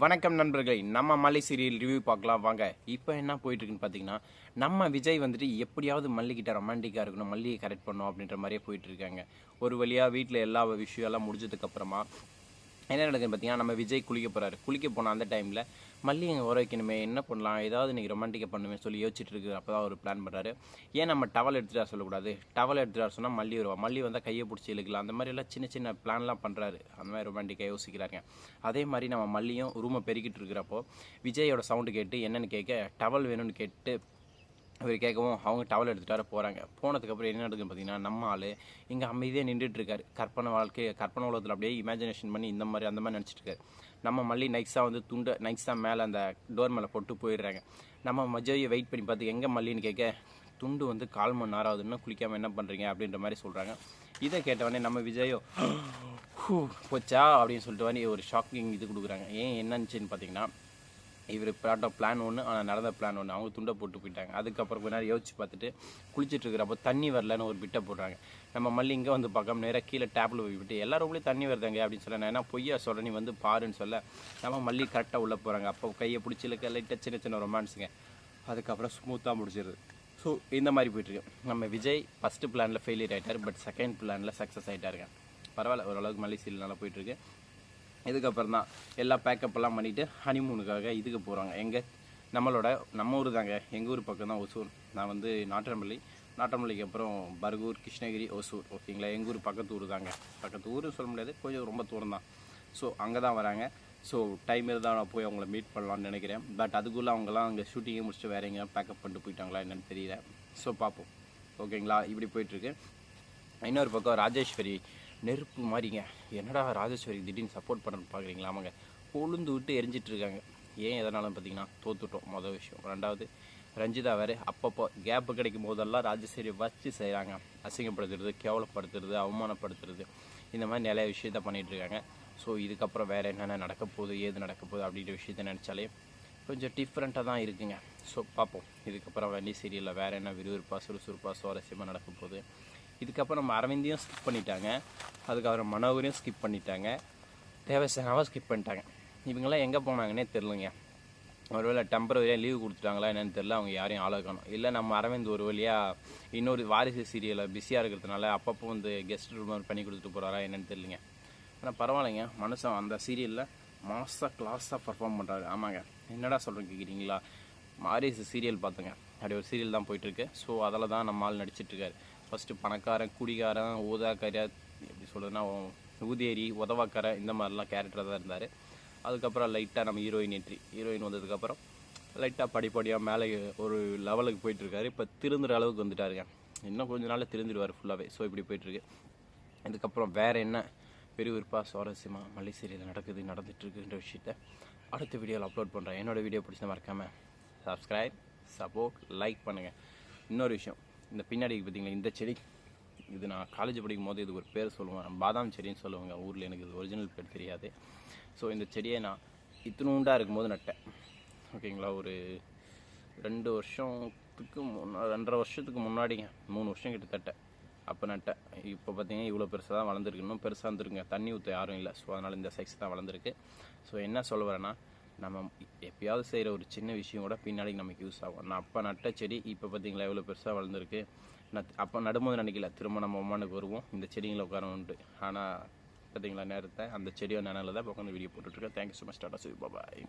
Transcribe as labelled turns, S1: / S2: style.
S1: வணக்கம் நண்பர்களே நம்ம மல்லி சீரியல் ரிவ்யூ பார்க்கலாம். வாங்க இப்போ என்ன போயிட்டுருக்குன்னு பார்த்தீங்கன்னா நம்ம விஜய் வந்துட்டு எப்படியாவது மல்லிகிட்ட ரொமான்டிக்காக இருக்கணும் மல்லியை கரெக்ட் பண்ணணும் அப்படின்ற மாதிரியே போயிட்டுருக்காங்க. ஒரு வழியாக வீட்டில் எல்லா விஷயம் எல்லாம் முடிஞ்சதுக்கப்புறமா என்ன நடக்குதுன்னு பார்த்தீங்கன்னா நம்ம விஜய் குளிக்க போகிறாரு குளிக்க போன அந்த டைமில் மல்லி எங்கள் உர வைக்கணுமே என்ன பண்ணலாம்? ஏதாவது இன்றைக்கி ரொமான்டிக்காக பண்ணுமே சொல்லி யோசிச்சுட்டு இருக்கு. அப்போ தான் ஒரு பிளான் பண்ணுறாரு ஏன் நம்ம டவல் எடுத்துகிட்டு வர சொல்லக்கூடாது? டவல் எடுத்துகிட்டு வர சொன்னால் மல்லி வருவா. மல்லி வந்தால் கையை பிடிச்சி இழுக்கலாம். அந்த மாதிரி எல்லாம் சின்ன சின்ன பிளான்லாம் பண்ணுறாரு அந்த மாதிரி ரொமான்டிக்காக யோசிக்கிறாங்க அதே மாதிரி நம்ம மல்லியும் ரூமை பெருக்கிட்டு இருக்கிறப்போ விஜயோட சவுண்டு கேட்டு என்னன்னு கேட்க டவல் வேணும்னு கேட்டு இவர் கேட்கவும் அவங்க டவல் எடுத்துகிட்டு வர போகிறாங்க போனதுக்கப்புறம் என்ன நடக்குதுன்னு பார்த்தீங்கன்னா நம்ம ஆள் இங்கே அமைதியாக நின்றுட்டு இருக்காரு கற்பனை வாழ்க்கை கற்பனை உலகத்தில் அப்படியே இமேஜினேஷன் பண்ணி இந்த மாதிரி அந்த மாதிரி நினச்சிட்டு இருக்காரு நம்ம மல்லி நைக்ஸாக வந்து துண்டை நைக்ஸாக மேலே அந்த டோர் மேலே போட்டு போயிடுறாங்க. நம்ம மஜையை வெயிட் பண்ணி பார்த்து எங்கே மல்லின்னு கேட்க துண்டு வந்து கால் மணி நேரம் ஆகுதுன்னு குளிக்காமல் என்ன பண்ணுறீங்க அப்படின்ற மாதிரி சொல்கிறாங்க இதை கேட்டவொடனே நம்ம விஜயோ "ஹூ, போச்சா? அப்படின்னு சொல்லிட்டு வந்து ஒரு ஷாக்கிங் இது கொடுக்குறாங்க. ஏன் என்னன்னுச்சுன்னு பார்த்தீங்கன்னா இவர் பிளாட்ட பிளான் ஒன்று ஆனால் நடந்த பிளான் ஒன்று அவங்க துண்டை போட்டு போயிட்டாங்க. அதுக்கப்புறம் கொஞ்ச நேரம் யோசிச்சு பார்த்துட்டு குளிச்சிட்டு இருக்கிறப்போ தண்ணி வரலன்னு ஒரு பிட்டை போடுறாங்க. நம்ம மல்லி இங்கே வந்து பார்க்காம நேராக கீழே டேப்பில் போய் விட்டு எல்லா ரூம்லேயும் தண்ணி வருதாங்க அப்படின்னு சொல்ல நான் என்ன பொய்யா சொல்ல நீ வந்து பாருன்னு சொல்ல நம்ம மல்லி கரெக்டாக உள்ளே போகிறாங்க அப்போ கையை பிடிச்சி இழுக்க லைட்டாக சின்ன சின்ன ரொமான்ஸுங்க அதுக்கப்புறம் ஸ்மூத்தாக முடிச்சிருது ஸோ இந்த மாதிரி போயிட்டுருக்கு நம்ம விஜய் ஃபஸ்ட்டு பிளானில் ஃபெயிலியர் ஆகிட்டார் பட் செகண்ட் பிளானில் சக்ஸஸ் ஆகிட்டாருங்க பரவாயில்ல ஓரளவுக்கு மல்லி சீல் நல்லா போயிட்டுருக்கு இதுக்கப்புறம் தான் எல்லா பேக்கப்பெல்லாம் பண்ணிவிட்டு ஹனிமூனுக்காக இதுக்கு போகிறாங்க எங்கே? நம்மளோட நம்ம ஊர் தாங்க எங்கள் ஊர் பக்கம் தான் ஒசூர். நான் வந்து நாட்டம்பள்ளி நாட்டம்பள்ளிக்கு அப்புறம் பர்கூர் கிருஷ்ணகிரி ஒசூர். ஓகேங்களா? எங்கள் ஊர் பக்கத்து ஊர் தாங்க பக்கத்து ஊர் சொல்ல முடியாது. கொஞ்சம் ரொம்ப தூரம் தான் ஸோ அங்கே தான் வராங்க. ஸோ டைம் இருந்தால் நான் போய் அவங்கள மீட் பண்ணலான்னு நினைக்கிறேன். பட் அதுக்குள்ளே அவங்களாம் அங்கே ஷூட்டிங்கே முடிச்சுட்டு வேற எங்கேயா பேக்கப் பண்ணிட்டு போயிட்டாங்களா என்னன்னு தெரியல. ஸோ பார்ப்போம். ஓகேங்களா? இப்படி போயிட்டுருக்கு இன்னொரு பக்கம் ராஜேஸ்வரி நெருப்பு மாதிரிங்க. என்னடா ராஜேஸ்வரி திடீர்னு சப்போர்ட் பண்ண பார்க்குறீங்களா ஆமாங்க. கொழுந்து விட்டு எரிஞ்சிட்டு இருக்காங்க. ஏன் எதனாலும் பார்த்தீங்கன்னா தோத்துட்டோம். மொதல் விஷயம். ரெண்டாவது ரஞ்சிதா வேறு அப்பப்போ கேப்பு கிடைக்கும் போதெல்லாம் ராஜேஸ்வரி வச்சு செய்கிறாங்க அசிங்கப்படுத்துறது கேவலப்படுத்துறது அவமானப்படுத்துறது. இந்த மாதிரி நிறைய விஷயத்த பண்ணிகிட்ருக்காங்க இருக்காங்க. ஸோ இதுக்கப்புறம் வேறு என்னென்ன நடக்க போகுது ஏது நடக்க போகுது அப்படின்ற விஷயத்த நினச்சாலே கொஞ்சம் டிஃப்ரெண்ட்டாக தான் இருக்குங்க. ஸோ பார்ப்போம். இதுக்கப்புறம் வண்டி சீரியலில் வேறு என்ன விறுவிறுப்பாக சுறுசுறுப்பாக சுவாரஸ்யமாக நடக்க போகுது. இதுக்கப்புறம் நம்ம அரவிந்தையும் ஸ்கிப் பண்ணிட்டாங்க. அதுக்கப்புறம் மனோகரையும் ஸ்கிப் பண்ணிட்டாங்க. தேவசேனாவை ஸ்கிப் பண்ணிட்டாங்க. இவங்கெல்லாம் எங்கே போனாங்கன்னே தெரிலங்க ஒருவேளை டெம்பரவரியாக லீவு கொடுத்துட்டாங்களா என்னென்னு தெரில அவங்க யாரையும் ஆலோக்கணும் இல்லை நம்ம அரவிந்த் ஒரு வழியாக இன்னொரு வாரிசு சீரியலை பிஸியாக இருக்கிறதுனால அப்பப்போ வந்து கெஸ்ட் ரூம் பண்ணி கொடுத்துட்டு போகிறாரா என்னன்னு தெரியலங்க. ஆனால் பரவாயில்லைங்க. மனுஷன் அந்த சீரியலில் மாசாக கிளாஸாக பர்ஃபார்ம் பண்ணுறாரு ஆமாங்க. என்னடா சொல்கிறேன் கேட்குறீங்களா வாரிசு சீரியல் பார்த்துங்க. அப்படி ஒரு சீரியல் தான் போயிட்டுருக்கு ஸோ அதில் தான் நம்ம ஆள் நடிச்சிட்ருக்காரு ஃபஸ்ட்டு பணக்காரன் குடிகாரன் ஊதாக்கார எப்படி சொல்கிறதுன்னா ஊதேரி உதவாக்காரன் இந்த மாதிரிலாம் கேரக்டராக தான் இருந்தார். அதுக்கப்புறம் லைட்டாக நம்ம ஹீரோயின் என்ட்ரி ஹீரோயின் வந்ததுக்கப்புறம் லைட்டாக படிப்படியாக மேலே ஒரு லெவலுக்கு போயிட்டுருக்காரு இப்போ திருந்துற அளவுக்கு வந்துட்டாருங்க. இன்னும் கொஞ்ச நாளில் திருந்துடுவார் ஃபுல்லாகவே ஸோ இப்படி போயிட்டுருக்கு இதுக்கப்புறம் வேறு என்ன விறுவிறுப்பாக சுவாரஸ்யமாக மல்லி சீரியல் நடக்குது நடந்துகிட்ருக்குன்ற விஷயத்த அடுத்த வீடியோவில் அப்லோட் பண்ணுறேன் என்னோட வீடியோ பிடிச்சா மறக்காமல் சப்ஸ்கிரைப் சப்போர்ட் லைக் பண்ணுங்கள் இன்னொரு விஷயம். இந்த பின்னாடி பார்த்தீங்களா இந்த செடி இது நான் காலேஜ் படிக்கும் போது இது ஒரு பேர் சொல்லுவேன் பாதாம் செடின்னு சொல்லுவாங்க. ஊரில் எனக்கு இது ஒரிஜினல் பேர் தெரியாது. ஸோ இந்த செடியை நான் இத்தினூண்டாக இருக்கும்போது நட்டேன். ஓகேங்களா? ஒரு ரெண்டு வருஷத்துக்கு முன்னா ரெண்டரை வருஷத்துக்கு முன்னாடிங்க. மூணு வருஷம் கிட்டத்தட்ட அப்போ நட்டேன். இப்போ பார்த்தீங்கன்னா இவ்வளோ பெருசாக தான் வளர்ந்துருக்கு. இன்னும் பெருசாக இருந்துருங்க தண்ணி ஊற்ற யாரும் இல்லை. ஸோ அதனால் இந்த சைஸ் தான் வளர்ந்துருக்கு. ஸோ என்ன சொல்ல வரேன்னா நம்ம எப்பயாவது செய்கிற ஒரு சின்ன விஷயம் கூட பின்னாடி நமக்கு யூஸ் ஆகும். நான் அப்போ நட்ட செடி இப்போ பார்த்தீங்களா எவ்வளோ பெருசாக வளர்ந்துருக்கு? நான் அப்போ நடும்போது நினைக்கல திரும்ப நம்ம அம்மானுக்கு வருவோம். இந்த செடிங்களை உட்கார உண்டு. ஆனால் பார்த்தீங்களா நேரத்தை அந்த செடியோட நினைல தான் உட்காந்து வீடியோ போட்டுட்ருக்கேன் thank you so much tata CV bye